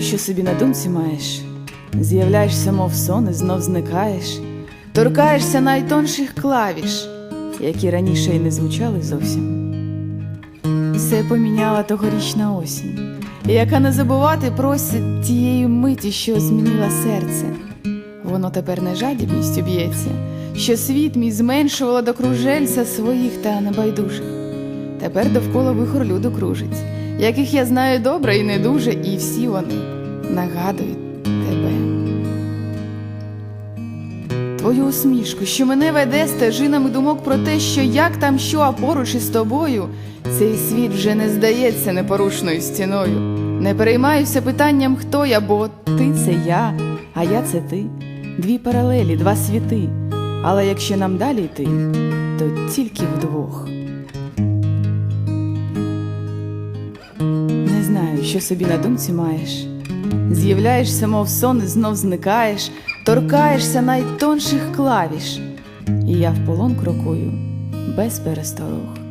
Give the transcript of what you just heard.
що собі на думці маєш, з'являєшся, мов сон, і знов зникаєш, торкаєшся найтонших клавіш, які раніше й не звучали зовсім. Все поміняла тогорічна осінь, яка не забувати просить тієї миті, що змінила серце. Воно тепер не жадібністю б'ється, що світ мій зменшувала до кружельця своїх та небайдужих. Тепер довкола вихор люду кружить, яких я знаю добре і не дуже, і всі вони нагадують тебе. Твою усмішку, що мене веде стежинами думок про те, що як там що, а поруч із тобою, цей світ вже не здається непорушною стіною. Не переймаюся питанням, хто я, бо ти це я, а я це ти. Дві паралелі, два світи. Але якщо нам далі йти, то тільки вдвох. Знаю, що собі на думці маєш. З'являєшся, мов сон, і знов зникаєш, торкаєшся найтонших клавіш, і я в полон крокую без пересторог.